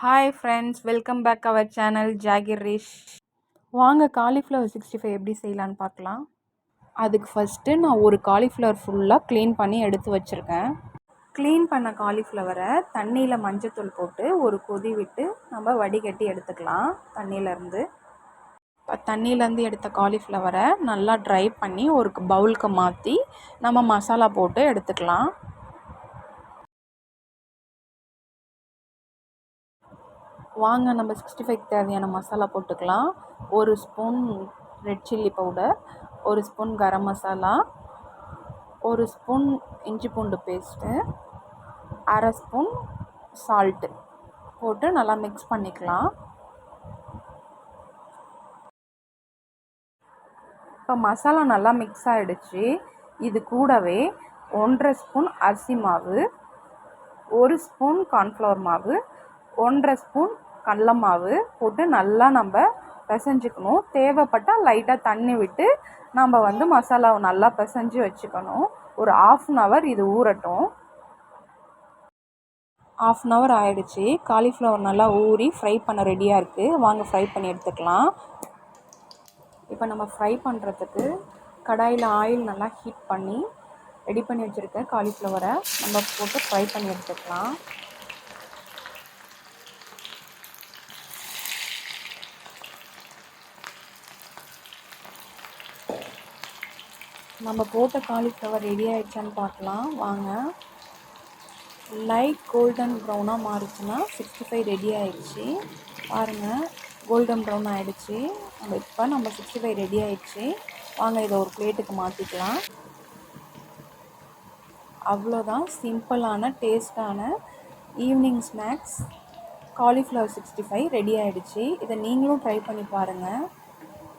Hi friends welcome back our channel Zakir ரிஷ் வாங்க cauliflower sixty five எப்படி செய்யலான்னு பார்க்கலாம். அதுக்கு ஃபஸ்ட்டு நான் ஒரு காலிஃப்ளவர் ஃபுல்லாக க்ளீன் பண்ணி எடுத்து வச்சுருக்கேன். க்ளீன் பண்ண காலிஃப்ளவரை தண்ணியில் மஞ்சத்தூள் போட்டு ஒரு கொதி விட்டு நம்ம வடிகட்டி எடுத்துக்கலாம் தண்ணியிலேருந்து தண்ணியிலேருந்து எடுத்த காலிஃப்ளவரை நல்லா ட்ரை பண்ணி ஒரு பவுலுக்கு மாற்றி நம்ம மசாலா போட்டு எடுத்துக்கலாம். வாங்க நம்ம சிக்ஸ்டி ஃபைவ் தேவையான மசாலா போட்டுக்கலாம். ஒரு ஸ்பூன் ரெட் சில்லி பவுடர் ஒரு ஸ்பூன் கரம் மசாலா ஒரு ஸ்பூன் இஞ்சி பூண்டு பேஸ்ட்டு அரை ஸ்பூன் சால்ட்டு போட்டு நல்லா மிக்ஸ் பண்ணிக்கலாம். இப்போ மசாலா நல்லா மிக்ஸ் ஆகிடுச்சு இது கூடவே ஒன்றரை ஸ்பூன் அரிசி மாவு ஒரு ஸ்பூன் கார்ன்ஃப்ளவர் மாவு ஒன்றரை ஸ்பூன் கடல மாவு போட்டு நல்லா நம்ம பிசைஞ்சுக்கணும். தேவைப்பட்டால் லைட்டாக தண்ணி விட்டு நம்ம வந்து மசாலாவை நல்லா பிசைஞ்சு வச்சுக்கணும். ஒரு ஆஃப் அன் ஹவர் இது ஊறட்டும். ஆஃப் அன் ஹவர் ஆயிடுச்சு. காலிஃப்ளவர் நல்லா ஊறி ஃப்ரை பண்ண ரெடியாக இருக்குது வாங்க ஃப்ரை பண்ணி எடுத்துக்கலாம். இப்போ நம்ம ஃப்ரை பண்ணுறதுக்கு கடாயில் ஆயில் நல்லா ஹீட் பண்ணி ரெடி பண்ணி வச்சுருக்க காலிஃப்ளவரை நம்ம போட்டு ஃப்ரை பண்ணி எடுத்துக்கலாம். நம்ம போட்ட காலிஃப்ளவர் ரெடி ஆகிடுச்சான்னு பார்க்கலாம். வாங்க. லைட் கோல்டன் ப்ரௌனாக மாறிச்சுன்னா சிக்ஸ்டி ஃபைவ் ரெடி ஆகிடுச்சு பாருங்கள் கோல்டன் ப்ரௌன் ஆகிடுச்சு நம்ம இப்போ நம்ம சிக்ஸ்டி ஃபைவ் ரெடி ஆகிடுச்சு வாங்க இதை ஒரு பிளேட்டுக்கு மாற்றிக்கலாம் அவ்வளோதான் சிம்பிளான டேஸ்டான evening snacks cauliflower sixty five ready ஆகிடுச்சு இதை நீங்களும் ட்ரை பண்ணி பாருங்கள்